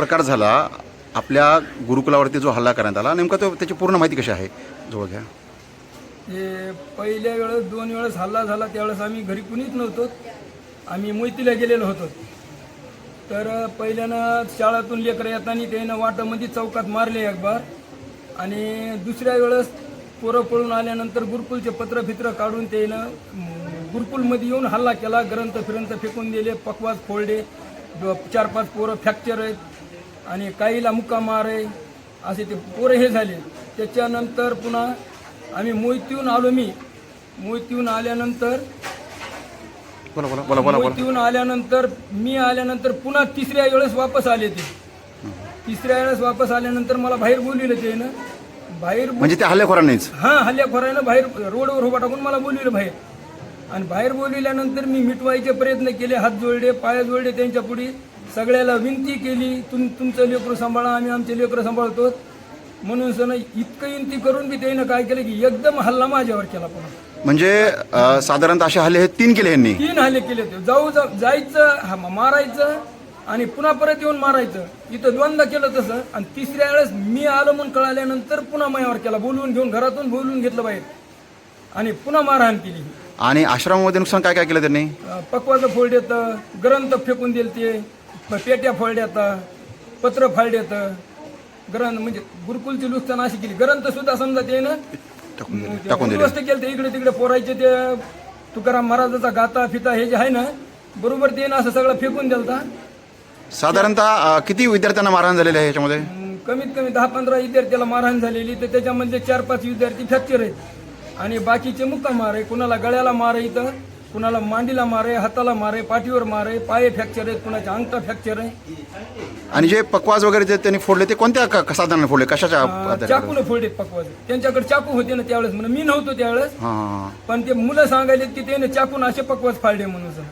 प्रकार झाला आपल्या गुरुकुलावरती जो हल्ला करण्यात आला नेमका तो त्याची पूर्ण माहिती कशी आहे? जवळ घ्या. हे पहिल्या वेळेस दोन वेळेस हल्ला झाला त्यावेळेस आम्ही घरी कुणीच नव्हतो. आम्ही मोतीला गेलेलो होतो. तर पहिल्यानं शाळातून लेकरं येताना त्यानं वाटामध्ये चौकात मारले एक बार आणि दुसऱ्या वेळेस पोरं पळून आल्यानंतर गुरुकुलचे पत्र फित्र काढून त्यानं गुरुकुलमध्ये येऊन हल्ला केला. ग्रंथ फिरंत फेकून दिले पकवाज फोडले चार पाच पोरं फ्रॅक्चर आहेत. आणि काहीला मुक्का मार आहे असे ते पोरं हे झाले. त्याच्यानंतर पुन्हा आम्ही मोहितीहून आलो मी. मोहितीहून आल्यानंतर बोला बोला बोला बोला बोला. मोहितीहून आल्यानंतर मी आल्यानंतर पुन्हा तिसऱ्या वेळेस वापस आले ते. तिसऱ्या वेळेस वापस आल्यानंतर मला बाहेर बोलविलं ते ना बाहेर म्हणजे त्या हल्लेखोरांनीच? हा हल्लेखोरानं बाहेर रोडवर उभा टाकून मला बोलविलं बाहेर. आणि बाहेर बोलविल्यानंतर मी मिटवायचे प्रयत्न केले हात जोडले पाय जोडले त्यांच्या पुढे. सगळ्याला विनंती केली तुम तुमचं लेकरू सांभाळा आम्ही आमचे लेकरं सांभाळतो. म्हणून सण इतकं विनंती करून बी त्यानं काय केलं की एकदम हल्ला माझ्यावर केला पुन्हा. म्हणजे अ, साधारणतः असे हल्ले हे तीन केले यांनी? तीन हल्ले केले ते जाऊ जाऊ जायचं हा, मारायचं आणि पुन्हा परत येऊन मारायचं. इथं दोनदा केलं तसं आणि तिसऱ्या वेळेस मी आलो म्हणून कळाल्यानंतर पुन्हा मायावर केला. बोलवून घेऊन घरातून बोलवून घेतलं बाहेर. आणि पुन्हा मारहाण केली. आणि आश्रमामध्ये नुकसान काय काय केलं त्यांनी? अं, पकवाचं फोल्ड येतं ग्रंथ फेकून दिल ते पेट्या येतं पत्र येतं. ग्रंथ म्हणजे गुरुकुलची नुकसान अशी केली. ग्रंथ सुद्धा समजा ते ना केलं इकडे तिकडे पोरायचे ते तुकाराम महाराजाचा गाता फिता हे जे आहे ना बरोबर ते ना असं सगळं फेकून दिलता. साधारणतः अ, किती विद्यार्थ्यांना मारहाण झालेले आहे याच्यामध्ये? कमीत कमी दहा पंधरा विद्यार्थ्याला मारहाण झालेली तर त्याच्यामधले चार पाच विद्यार्थी फ्रॅक्चर आहेत. आणि बाकीचे मुक्का मार आहे कुणाला गळ्याला मार आहे इथं कुणाला मांडीला मार हाताला मार पाठीवर मार पाये फ्रॅक्चर आहेत कुणाच्या अंगठा फ्रॅक्चर आहे. आणि जे पकवाज वगैरे जे त्यांनी फोडले ते कोणत्या क- साधनाने फोडले? कशाच्या अं, आधारे चाकून फोडे पकवाज. त्यांच्याकडे चाकू होते ना त्यावेळेस म्हणून. मी नव्हतो त्यावेळेस. हां हां पण ते मुलं सांगायले की त्याने चाकून असे पकवाज फाडले म्हणून सर.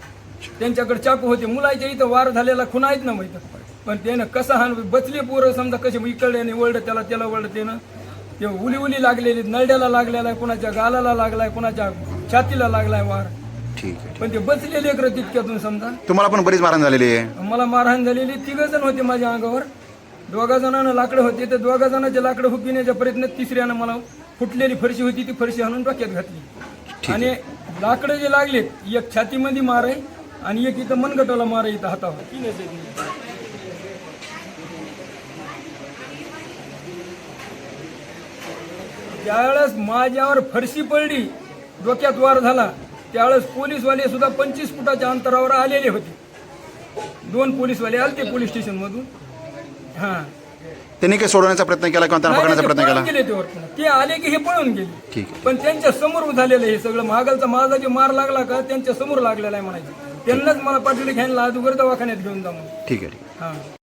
त्यांच्याकडे चाकू होते. मुलाच्या इथं वार झालेला खुना आहेत ना माहिती. पण त्यानं कसं हाण बचले पोरं समजा कसे इकडे आणि वळड त्याला त्याला वळड त्यानं ते उली उली लागलेली नळड्याला लागलेला आहे कुणाच्या गालाला लागलाय कुणाच्या छातीला लागलाय वार. ठीक आहे पण ते बचले लेकरं तितक्यातून समजा. तुम्हाला पण बरीच मारहाण झालेली आहे. मला मारहाण झालेली तिघ जण होते माझ्या अंगावर. दोघा जणांना लाकडं होते ते दोघा जणांचे लाकडं हुकविण्याच्या प्रयत्नात तिसऱ्यानं मला फुटलेली फरशी होती ती फरशी आणून डोक्यात घातली. आणि लाकडं जे लागलेत एक छातीमध्ये मार आहे आणि एक इथं मनगटाला मार आहे इथं हातावर. ज्यावेळेस माझ्यावर फरशी पडली डोक्यात वार झाला त्यावेळेस पोलीसवाले सुद्धा पंचवीस फुटाच्या अंतरावर आलेले होते. दोन पोलीसवाले आले पोलीस स्टेशन मधून हा. त्यांनी काही सोडवण्याचा प्रयत्न केला किंवा त्यांना पकडण्याचा ते प्रयत्न केला? गेले ते वरतून. ते आले की हे पळून गेले. ठीक आहे. पण त्यांच्यासमोर झालेलं हे सगळं महागालचा माझा जे मार लागला का त्यांच्यासमोर लागलेला आहे म्हणायचं. त्यांनाच मला पाठवले घ्यायला अगोदर दवाखान्यात घेऊन जा म्हणून. ठीक आहे ठीक आहे. हा.